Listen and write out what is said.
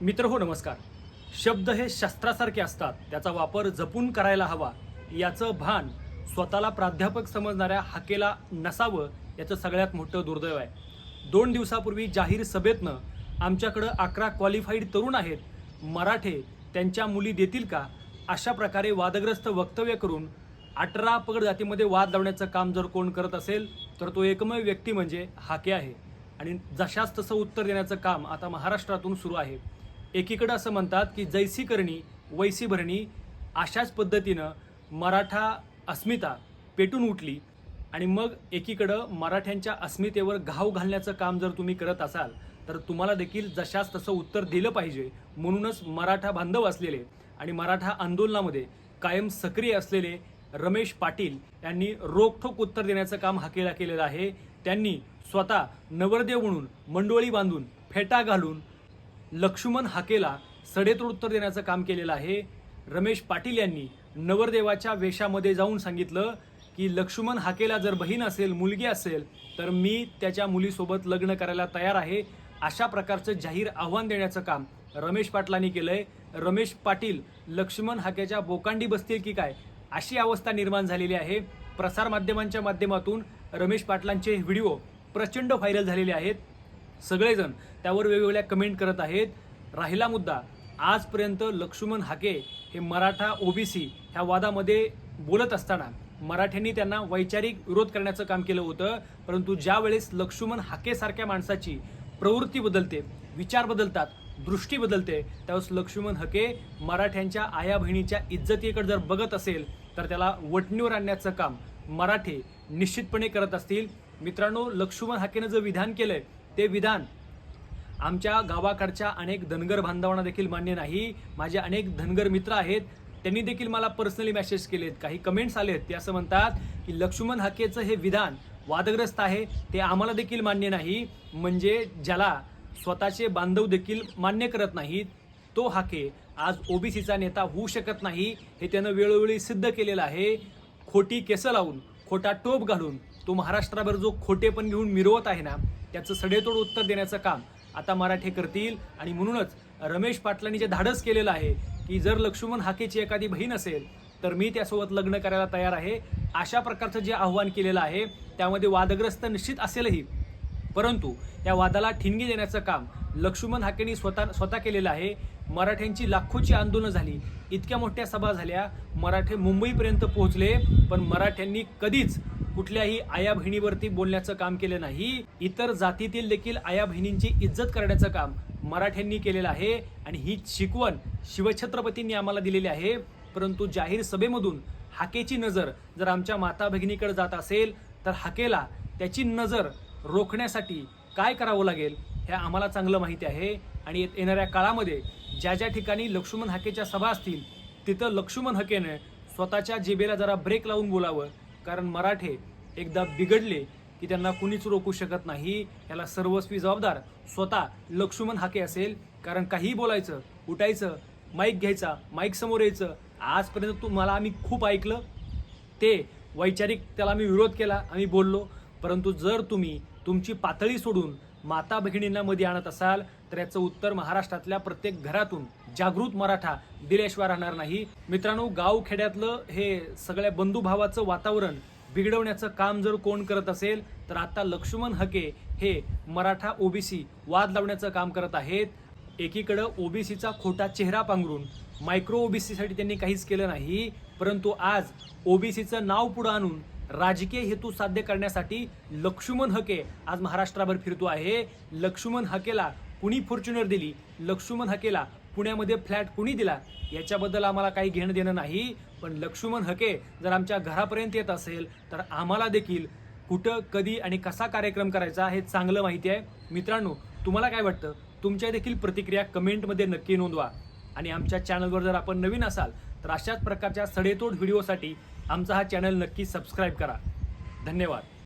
मित्र हो नमस्कार. शब्द हे शस्त्रासारखे असतात. त्याचा वापर जपून करायला हवा. याचं भान स्वतःला प्राध्यापक समजणाऱ्या हाकेला नसावं याचं सगळ्यात मोठं दुर्दैव आहे. दोन दिवसापूर्वी जाहीर सभेतनं आमच्याकडं अकरा क्वालिफाईड तरुण आहेत. मराठे त्यांच्या मुली देतील का? अशा प्रकारे वादग्रस्त वक्तव्य करून अठरा पगड जातीमध्ये वाद लावण्याचं काम जर कोण करत असेल तर तो एकमेव व्यक्ती म्हणजे हाके आहे. आणि जशास तसं उत्तर देण्याचं काम आता महाराष्ट्रातून सुरू आहे. एकीकडं असं म्हणतात की जैसी करणी वैसी भरणी अशाच पद्धतीनं मराठा अस्मिता पेटून उठली आणि मग एकीकडं मराठ्यांच्या अस्मितेवर घाव घालण्याचं काम जर तुम्ही करत असाल तर तुम्हाला देखील जशास तसं उत्तर दिलं पाहिजे. म्हणूनच मराठा बांधव असलेले आणि मराठा आंदोलनामध्ये कायम सक्रिय असलेले रमेश पाटील यांनी रोखठोक उत्तर देण्याचं काम हाकेला केलेलं आहे. त्यांनी स्वतः नवरदेव म्हणून मंडोळी बांधून फेटा घालून लक्ष्मण हाकेला सडेतोड उत्तर देण्याचं काम केलेलं आहे. रमेश पाटील यांनी नवरदेवाच्या वेशामध्ये जाऊन सांगितलं की लक्ष्मण हाकेला जर बहीण असेल मुलगी असेल तर मी त्याच्या मुलीसोबत लग्न करायला तयार आहे. अशा प्रकारचं जाहीर आव्हान देण्याचं काम रमेश पाटलांनी केलंय. रमेश पाटील लक्ष्मण हाकेच्या बोकांडी बसतील की काय? अशी अवस्था निर्माण झालेली आहे. प्रसारमाध्यमांच्या माध्यमातून रमेश पाटलांचे व्हिडिओ प्रचंड व्हायरल झालेले आहेत. सगळेजण त्यावर वेगवेगळ्या कमेंट करत आहेत. राहिला मुद्दा आजपर्यंत लक्ष्मण हाके हे मराठा ओबीसी ह्या वादामध्ये बोलत असताना मराठ्यांनी त्यांना वैचारिक विरोध करण्याचं काम केलं होतं. परंतु ज्यावेळेस लक्ष्मण हाकेसारख्या माणसाची प्रवृत्ती बदलते विचार बदलतात दृष्टी बदलते त्यावेळेस लक्ष्मण हके मराठ्यांच्या आया बहिणीच्या इज्जतीकडे जर बघत असेल तर त्याला वटणीवर आणण्याचं काम मराठे निश्चितपणे करत असतील. मित्रांनो लक्ष्मण हाकेनं जे विधान केलंय ते विधान आमच्या गावाकडच्या अनेक धनगर बांधवांना देखील मान्य नाही. माझे अनेक धनगर मित्र आहेत त्यांनी देखील मला पर्सनली मेसेज केलेत. काही कमेंट्स आलेत ते असं म्हणतात की लक्ष्मण हाकेचं हे विधान वादग्रस्त आहे ते आम्हाला देखील मान्य नाही. म्हणजे ज्याला स्वतःचे बांधव देखील मान्य करत नाहीत तो हाके. आज ओबीसीचा नेता होऊ शकत नाही हे त्यानं वेळोवेळी सिद्ध केलेलं आहे. खोटी केसं लावून खोटा टोप घालून तो महाराष्ट्राभर जो खोटेपण घेऊन मिरवत आहे ना त्याचं सडेतोड उत्तर देण्याचं काम आता मराठे करतील. आणि म्हणूनच रमेश पाटलांनी जे धाडस केलेलं आहे की जर लक्ष्मण हाकेची एखादी बहीण असेल तर मी त्यासोबत लग्न करायला तयार आहे. अशा प्रकारचं जे आव्हान केलेलं आहे त्यामध्ये वादग्रस्त निश्चित असेलही. परंतु या वादाला ठिणगी देण्याचं काम लक्ष्मण हाकेंनी स्वतः स्वतः केलेलं आहे. मराठ्यांची लाखोची आंदोलनं झाली इतक्या मोठ्या सभा झाल्या मराठे मुंबईपर्यंत पोहोचले पण मराठ्यांनी कधीच कुठल्याही आया बहिणीवरती बोलण्याचं काम केलं नाही. इतर जातीतील देखील आया बहिणींची इज्जत करण्याचं काम मराठ्यांनी केलेलं आहे आणि ही शिकवण शिवछत्रपतींनी आम्हाला दिलेली आहे. परंतु जाहीर सभेमधून हाकेची नजर जर आमच्या माता भगिनीकडे जात असेल तर हाकेला त्याची नजर रोखण्यासाठी काय करावं लागेल हे आम्हाला चांगलं माहिती आहे. आणि येत- येणाऱ्या काळामध्ये ज्या ज्या ठिकाणी लक्ष्मण हाकेच्या सभा असतील तिथं लक्ष्मण हकेनं स्वतःच्या जिबेला जरा ब्रेक लावून बोलावं. कारण मराठे एकदा बिघडले की त्यांना कुणीच रोखू शकत नाही. याला सर्वस्वी जबाबदार स्वतः लक्ष्मण हाके असेल. कारण काहीही बोलायचं उठायचं माईक घ्यायचा माईक समोर यायचं आजपर्यंत तुम्हाला आम्ही खूप ऐकलं. ते वैचारिक त्याला आम्ही विरोध केला आम्ही बोललो. परंतु जर तुम्ही तुमची पातळी सोडून माता भगिनींना मध्ये आणत असाल तर याचं उत्तर महाराष्ट्रातल्या प्रत्येक घरातून जागृत मराठा दिल्याशिवाय राहणार नाही. मित्रांनो गाव खेड्यातलं हे सगळ्या बंधुभावाचं वातावरण बिघडवण्याचं काम जर कोण करत असेल तर आता लक्ष्मण हके हे मराठा ओबीसी वाद लावण्याचं काम करत आहेत. एकीकडं ओबीसीचा खोटा चेहरा पांघरून मायक्रो ओबीसीसाठी त्यांनी काहीच केलं नाही परंतु आज ओबीसीचं नाव पुढं आणून राजकीय हेतू साध्य करण्यासाठी लक्ष्मण हके आज महाराष्ट्राभर फिरतो आहे. लक्ष्मण हकेला कुणी फॉर्च्युनर दिली? लक्ष्मण हकेला पुण्यामध्ये फ्लॅट कुणी दिला? याच्याबद्दल आम्हाला काही घेणं देणं नाही. पण लक्ष्मण हके जर आमच्या घरापर्यंत येत असेल तर आम्हाला देखील कुठं कधी आणि कसा कार्यक्रम करायचा हे चांगलं माहिती आहे. मित्रांनो तुम्हाला काय वाटतं? तुमच्या देखील प्रतिक्रिया कमेंटमध्ये नक्की नोंदवा. आणि आमच्या चॅनलवर जर आपण नवीन असाल तर अशाच प्रकारच्या सडेतोड व्हिडिओसाठी आमचा हा चॅनल नक्की सबस्क्राईब करा. धन्यवाद.